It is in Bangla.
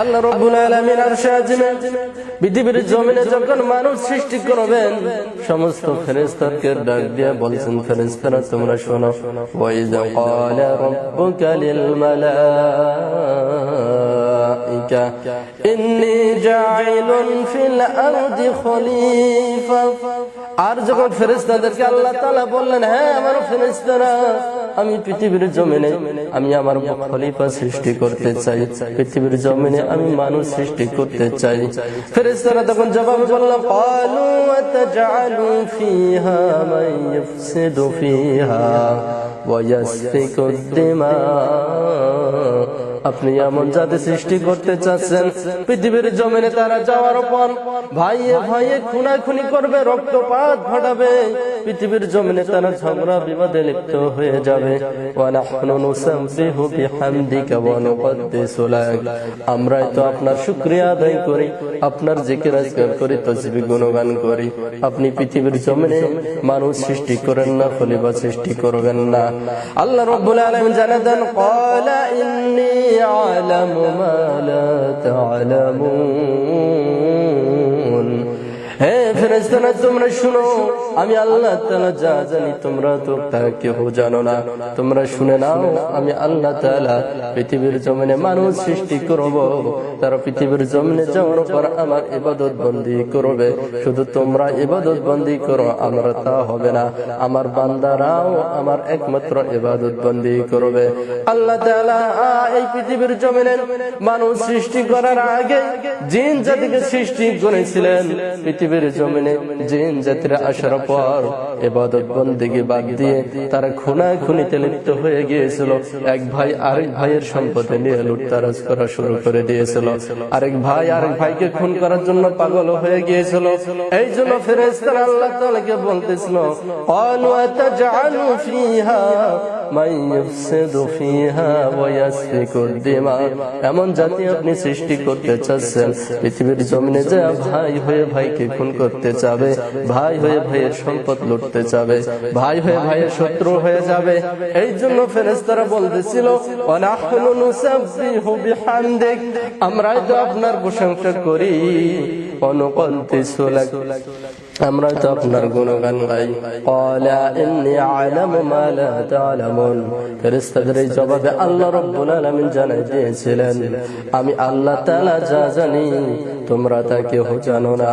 আল্লাহ রব্বুল আলামিন আরশে আজিমে পৃথিবীর জমিনে যখন মানুষ সৃষ্টি করবেন, সমস্ত ফেরেশতাকে ডাক দিয়া বলছেন, ফেরেশতারা, তোমরা শোনো। ক্বালা রাব্বুকা লিল ফিল আরদি খলিফা। আর যখন ফেরেশতাদেরকে আল্লাহ তাআলা বললেন হ্যাঁ আমার ফেরেশতারা আমি পৃথিবীর জমিনে আমি আমার খলিফা সৃষ্টি করতে চাই। পৃথিবীর জমিনে আমি মানুষ সৃষ্টি করতে চাই। ফেরেস্তারা তখন জবাব বলল পালু আতাজআলু ফিহা ফিহা ওয়া ইয়াসফিকু আপনি এমন জাতি সৃষ্টি করতে চাচ্ছেন, পৃথিবীর জমিনে তারা যাওয়ার পর ভাইয়ে ভাইয়ে খুনাখুনি করবে, রক্তপাত ঘটাবে, পৃথিবীর জমিনে তারা ঝগড়া বিবাদে লিপ্ত হয়ে যাবে। আমরাই তো আপনার শুকরিয়া আদায় করি, আপনার জিকির আজকার করি তসবিহ গুণগান করি। আপনি পৃথিবীর জমিনে মানুষ সৃষ্টি করেন না, খলিফা সৃষ্টি করবেন না। আল্লাহ রাব্বুল আলামিন জানা দেন, ক্বালা ইন্নী আ'লামু মা লা তা'লামুন মানুষ সৃষ্টি করব, তারা পৃথিবীর জমিনে যাওয়ার পর আমার ইবাদত বন্দি করবে। শুধু তোমরা ইবাদত বন্দি করো, আমরা তা হবে না। আমার বান্দারাও আমার একমাত্র ইবাদত বন্দি করবে। আল্লাহ এই পৃথিবীর জমিনে মানুষ সৃষ্টি করার আগে জিন জাতিকে সৃষ্টি করেছিলেন। পৃথিবীর জমিনে জিন জাতিরা আসার পর এবাদত বন্দিকে বাদ দিয়ে তারা খুনা খুনিতে লিপ্ত হয়ে গিয়েছিল। এক ভাই আরেক ভাইয়ের সম্পদে নিয়ে লুটতারাজ করা শুরু করে দিয়েছিল। আরেক ভাই আরেক ভাইকে খুন করার জন্য পাগল হয়ে গিয়েছিল। এই জন্য আল্লাহ বলতেছিল ফিহা, মান এমন জাতি আপনি সৃষ্টি করতে চাচ্ছেন, পৃথিবীর জমিনে যে ভাই হয়ে ভাইকে খুন করতে চাবে ভাই হয়ে ভাইয়ের সম্পদ লুটতে চাবে ভাই হয়ে ভাইয়ের শত্রু হয়ে যাবে। এই জন্য ফেরেস্তারা বলতেছিল আমরাই তো আপনার প্রশংসা করি অনুকন্তি লাক আমরা তো আপনার গুণগান গাই ক্বালা ইন্নী আ'লামু মা লা তা'লামুন ফেরেশতাদের এই জবাবে আল্লাহ রাব্বুল আলামিন জানাই দিয়েছিলেন আমি আল্লাহ তাআলা যা জানি তোমরা তা কেউ জানো না